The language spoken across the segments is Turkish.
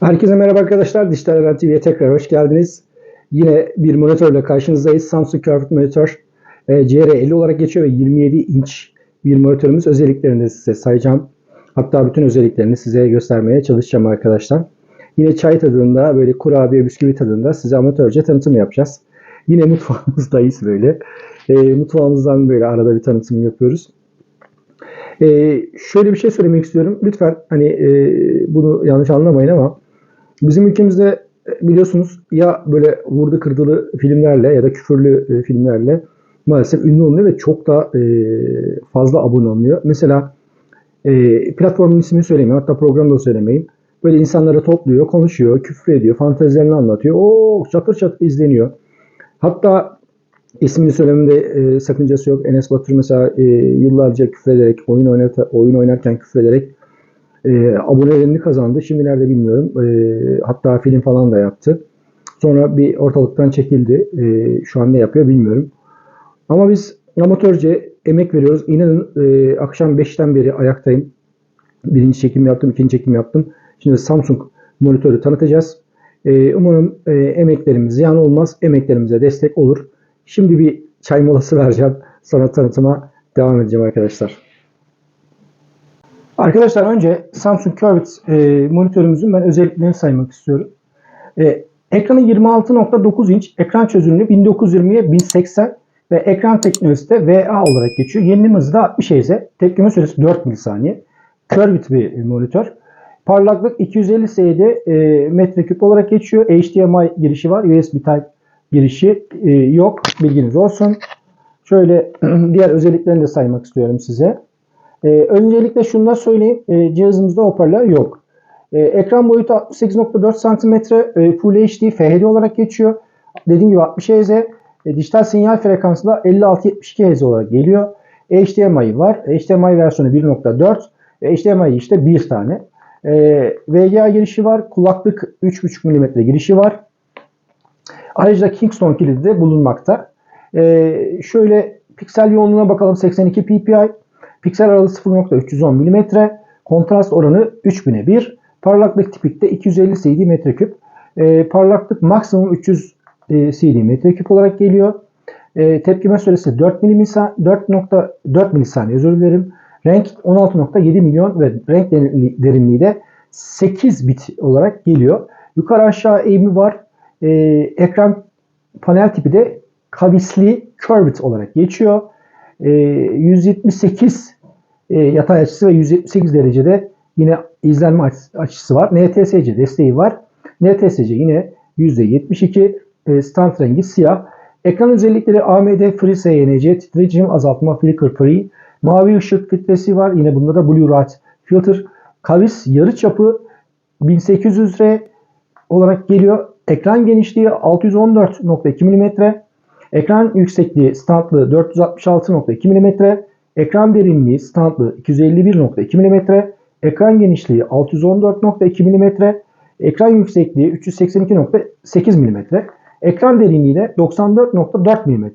Herkese merhaba arkadaşlar. Dijital Eren TV'ye tekrar hoş geldiniz. Yine bir monitörle karşınızdayız. Samsung Curved Monitor e, CR50 olarak geçiyor ve 27 inç bir monitörümüz. Özelliklerini size sayacağım. Hatta bütün özelliklerini size göstermeye çalışacağım arkadaşlar. Yine çay tadında, böyle kurabiye, bisküvi tadında size amatörce tanıtım yapacağız. Yine mutfağımızdayız böyle. E, mutfağımızdan böyle arada bir tanıtım yapıyoruz. Ee, şöyle bir şey söylemek istiyorum. Lütfen hani e, bunu yanlış anlamayın ama bizim ülkemizde e, biliyorsunuz ya böyle vurdu kırdılı filmlerle ya da küfürlü e, filmlerle maalesef ünlü olunuyor ve çok da e, fazla abone olunuyor. Mesela e, platformun ismini söylemeyeyim hatta programda söylemeyeyim. Böyle insanları topluyor, konuşuyor, küfür ediyor, fantezilerini anlatıyor. O çatır çatır izleniyor. Hatta İsmini söylememde e, sakıncası yok. Enes Batur mesela e, yıllarca küfrederek, oyun, oynata, oyun oynarken küfrederek e, abonelerini kazandı. Şimdi nerede bilmiyorum. E, hatta film falan da yaptı. Sonra bir ortalıktan çekildi. E, şu an ne yapıyor bilmiyorum. Ama biz amatörce emek veriyoruz. İnanın e, akşam 5'ten beri ayaktayım. Birinci çekim yaptım, ikinci çekim yaptım. Şimdi Samsung monitörü tanıtacağız. E, umarım e, emeklerimiz ziyan olmaz. Emeklerimize destek olur. Şimdi bir çay molası vereceğim. Sonra tanıtıma devam edeceğim arkadaşlar. Arkadaşlar önce Samsung Curved e, monitörümüzün ben özelliklerini saymak istiyorum. E, ekranı 26.9 inç, ekran çözünürlüğü 1920'ye 1080 ve ekran teknolojisi de VA olarak geçiyor. Yenilim hızı da 60 Hz, tepkime süresi 4 milisaniye. Curved bir monitör. Parlaklık 250 S'de e, metreküp olarak geçiyor. HDMI girişi var, USB Type girişi e, yok. Bilginiz olsun. Şöyle diğer özelliklerini de saymak istiyorum size. E, öncelikle şunu da söyleyeyim. E, cihazımızda hoparlör yok. E, ekran boyutu 68.4 cm e, Full HD FHD olarak geçiyor. Dediğim gibi 60 Hz. E, dijital sinyal frekansı da 56-72 Hz olarak geliyor. HDMI var. HDMI versiyonu 1.4. HDMI işte bir tane. E, VGA girişi var. Kulaklık 3.5 mm girişi var. Ayrıca Kingston kilidi de bulunmakta. Ee, şöyle piksel yoğunluğuna bakalım 82 ppi. Piksel aralığı 0.310 mm. Kontrast oranı 3000'e 1. Parlaklık tipikte 250 CD metreküp. Ee, parlaklık maksimum 300 e, CD metreküp olarak geliyor. E, tepkime süresi 4 4.4 milisaniye özür dilerim. Renk 16.7 milyon ve renk derinliği de 8 bit olarak geliyor. Yukarı aşağı eğimi var. Ee, ekran panel tipi de kavisli curved olarak geçiyor. Ee, 178 e, yatay açısı ve 178 derecede yine izlenme açısı var. NTSC desteği var. NTSC yine %72 e, stand rengi siyah. Ekran özellikleri AMD Free SYNC, titreşim azaltma, flicker free, mavi ışık filtresi var. Yine bunda da Blue Light filter. Kavis yarı çapı 1800R olarak geliyor. Ekran genişliği 614.2 mm. Ekran yüksekliği standlı 466.2 mm. Ekran derinliği standlı 251.2 mm. Ekran genişliği 614.2 mm. Ekran yüksekliği 382.8 mm. Ekran derinliği de 94.4 mm.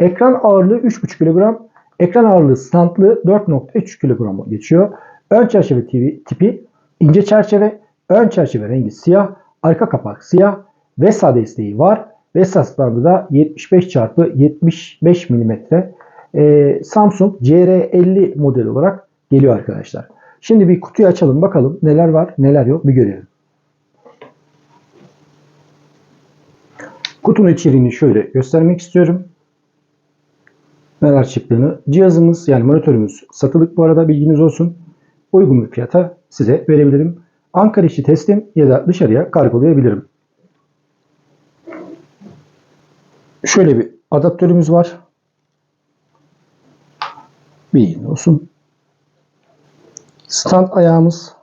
Ekran ağırlığı 3.5 kg. Ekran ağırlığı standlı 4.3 kg geçiyor. Ön çerçeve tipi ince çerçeve. Ön çerçeve rengi siyah. Arka kapak siyah. VESA desteği var. VESA standı da 75 x 75 mm. Ee, Samsung CR50 model olarak geliyor arkadaşlar. Şimdi bir kutuyu açalım bakalım neler var neler yok bir görelim. Kutunun içeriğini şöyle göstermek istiyorum. Neler çıktığını. Cihazımız yani monitörümüz satılık bu arada bilginiz olsun. Uygun bir fiyata size verebilirim. Ankara içi teslim ya da dışarıya kargolayabilirim. Şöyle bir adaptörümüz var. Bir olsun. Stand ayağımız.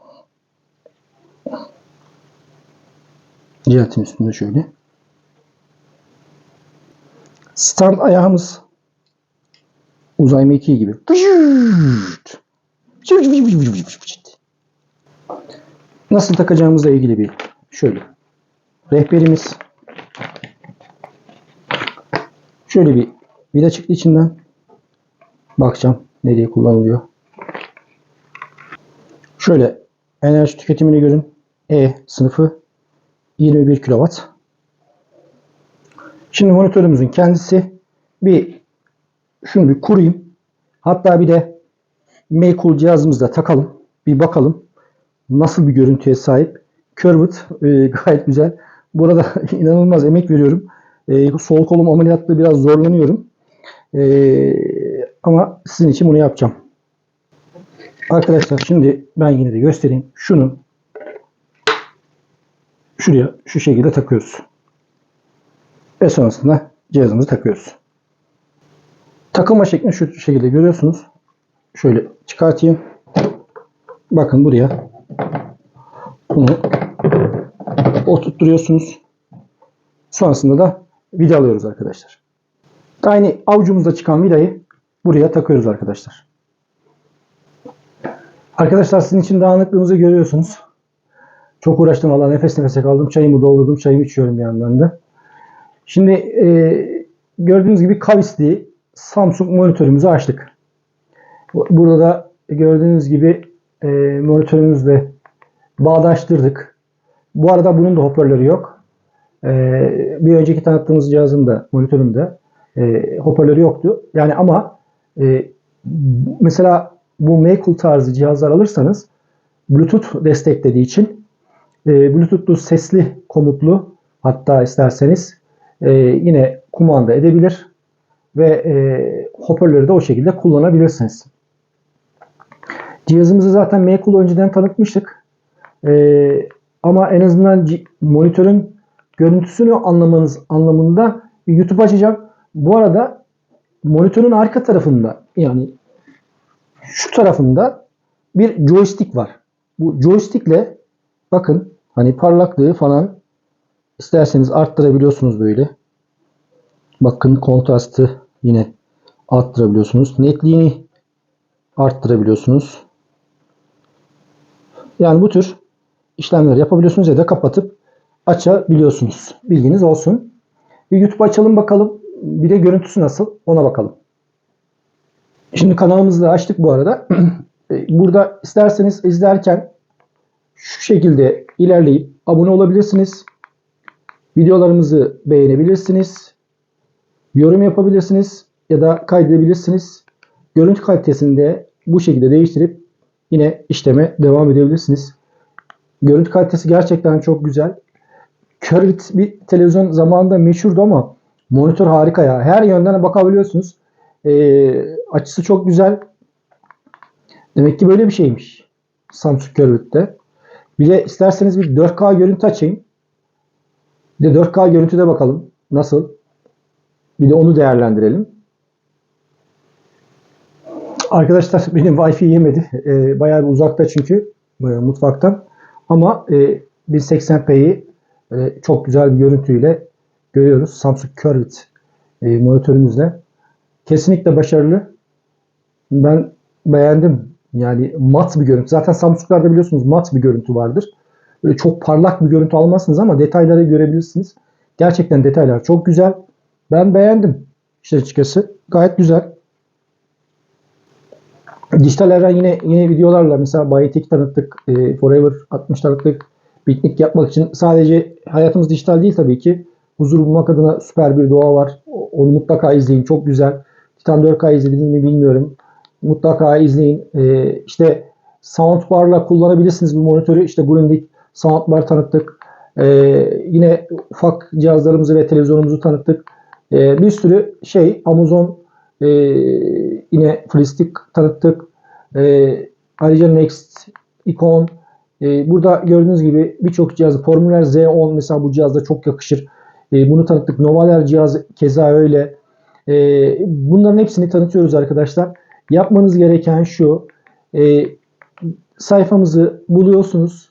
Cihatin üstünde şöyle. Stand ayağımız uzay mekiği gibi. Nasıl takacağımızla ilgili bir şöyle rehberimiz. Şöyle bir vida çıktı içinden. Bakacağım nereye kullanılıyor. Şöyle enerji tüketimini görün. E sınıfı 21 kW. Şimdi monitörümüzün kendisi bir şunu bir kurayım. Hatta bir de Makecool cihazımızda takalım. Bir bakalım nasıl bir görüntüye sahip. Curved e, gayet güzel. Burada inanılmaz emek veriyorum. E, sol kolum ameliyatta biraz zorlanıyorum. E, ama sizin için bunu yapacağım. Arkadaşlar şimdi ben yine de göstereyim. Şunu şuraya şu şekilde takıyoruz. Ve sonrasında cihazımızı takıyoruz. Takılma şeklini şu şekilde görüyorsunuz. Şöyle çıkartayım. Bakın buraya bunu oturtturuyorsunuz. Sonrasında da vida alıyoruz arkadaşlar. Aynı avucumuzda çıkan vidayı buraya takıyoruz arkadaşlar. Arkadaşlar sizin için dağınıklığımızı görüyorsunuz. Çok uğraştım valla nefes nefese kaldım. Çayımı doldurdum. Çayımı içiyorum bir yandan da. Şimdi e, gördüğünüz gibi kavisli Samsung monitörümüzü açtık. Burada da gördüğünüz gibi e, monitörümüzle bağdaştırdık. Bu arada bunun da hoparlörü yok. E, bir önceki tanıttığımız cihazın monitörümde e, hoparlörü yoktu. Yani ama e, mesela bu Makecool tarzı cihazlar alırsanız Bluetooth desteklediği için e, Bluetooth'lu sesli komutlu hatta isterseniz e, yine kumanda edebilir ve e, hoparlörü de o şekilde kullanabilirsiniz. Cihazımızı zaten Makecool önceden tanıtmıştık. E, ama en azından monitörün görüntüsünü anlamanız anlamında YouTube açacağım. Bu arada monitörün arka tarafında yani şu tarafında bir joystick var. Bu joystickle bakın hani parlaklığı falan isterseniz arttırabiliyorsunuz böyle. Bakın kontrastı yine arttırabiliyorsunuz. Netliğini arttırabiliyorsunuz. Yani bu tür işlemler yapabiliyorsunuz ya da kapatıp açabiliyorsunuz. Bilginiz olsun. Bir YouTube açalım bakalım. Bir de görüntüsü nasıl ona bakalım. Şimdi kanalımızı da açtık bu arada. Burada isterseniz izlerken şu şekilde ilerleyip abone olabilirsiniz. Videolarımızı beğenebilirsiniz. Yorum yapabilirsiniz ya da kaydedebilirsiniz. Görüntü kalitesini de bu şekilde değiştirip yine işleme devam edebilirsiniz. Görüntü kalitesi gerçekten çok güzel. Curved bir televizyon zamanında meşhurdu ama monitör harika ya. Her yönden bakabiliyorsunuz. E, açısı çok güzel. Demek ki böyle bir şeymiş. Samsung Curved'de. Bir de isterseniz bir 4K görüntü açayım. Bir de 4K görüntüde bakalım. Nasıl? Bir de onu değerlendirelim. Arkadaşlar benim Wi-Fi yemedi. E, bayağı bir uzakta çünkü e, mutfaktan. Ama e, 1080p'yi e, çok güzel bir görüntüyle görüyoruz. Samsung Curved e, monitörümüzle. Kesinlikle başarılı. Ben beğendim. Yani mat bir görüntü. Zaten Samsung'larda biliyorsunuz mat bir görüntü vardır. Böyle çok parlak bir görüntü almazsınız ama detayları görebilirsiniz. Gerçekten detaylar çok güzel. Ben beğendim. İşte açıkçası gayet güzel. Dijital Evren yine yine videolarla mesela Bayetik tanıttık, e, Forever 60 tanıttık. Piknik yapmak için sadece hayatımız dijital değil tabii ki. Huzur bulmak adına süper bir doğa var. Onu mutlaka izleyin. Çok güzel. Titan 4K izlediniz mi bilmiyorum. Mutlaka izleyin. Ee, işte soundbar'la kullanabilirsiniz bu monitörü. İşte Grundig soundbar tanıttık. Ee, yine ufak cihazlarımızı ve televizyonumuzu tanıttık. Ee, bir sürü şey Amazon e, yine Flistik tanıttık. Ee, ayrıca Next, Icon. Ee, burada gördüğünüz gibi birçok cihazı Formüler Z10 mesela bu cihazda çok yakışır. Ee, bunu tanıttık. Novaler cihaz keza öyle. Ee, bunların hepsini tanıtıyoruz arkadaşlar. Yapmanız gereken şu. E, sayfamızı buluyorsunuz.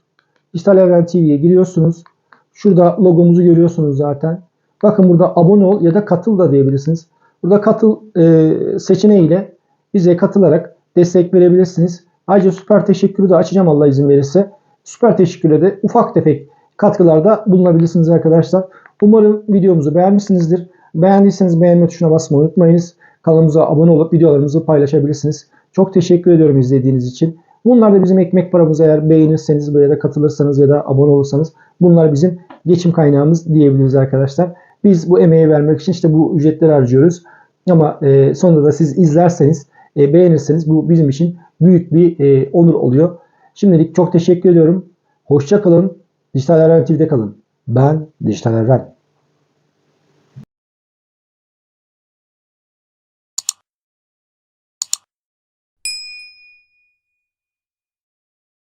Dijital Evren TV'ye giriyorsunuz. Şurada logomuzu görüyorsunuz zaten. Bakın burada abone ol ya da katıl da diyebilirsiniz. Burada katıl e, seçeneğiyle bize katılarak destek verebilirsiniz. Ayrıca süper teşekkürü de açacağım Allah izin verirse. Süper teşekkürle de ufak tefek katkılarda bulunabilirsiniz arkadaşlar. Umarım videomuzu beğenmişsinizdir. Beğendiyseniz beğenme tuşuna basmayı unutmayınız. kanalımıza abone olup videolarımızı paylaşabilirsiniz. Çok teşekkür ediyorum izlediğiniz için. Bunlar da bizim ekmek paramız eğer beğenirseniz ya da katılırsanız ya da abone olursanız bunlar bizim geçim kaynağımız diyebiliriz arkadaşlar. Biz bu emeği vermek için işte bu ücretleri harcıyoruz. Ama e, sonunda da siz izlerseniz, e, beğenirseniz bu bizim için büyük bir e, onur oluyor. Şimdilik çok teşekkür ediyorum. Hoşça kalın. Dijital Erven TV'de kalın. Ben Dijital Erven.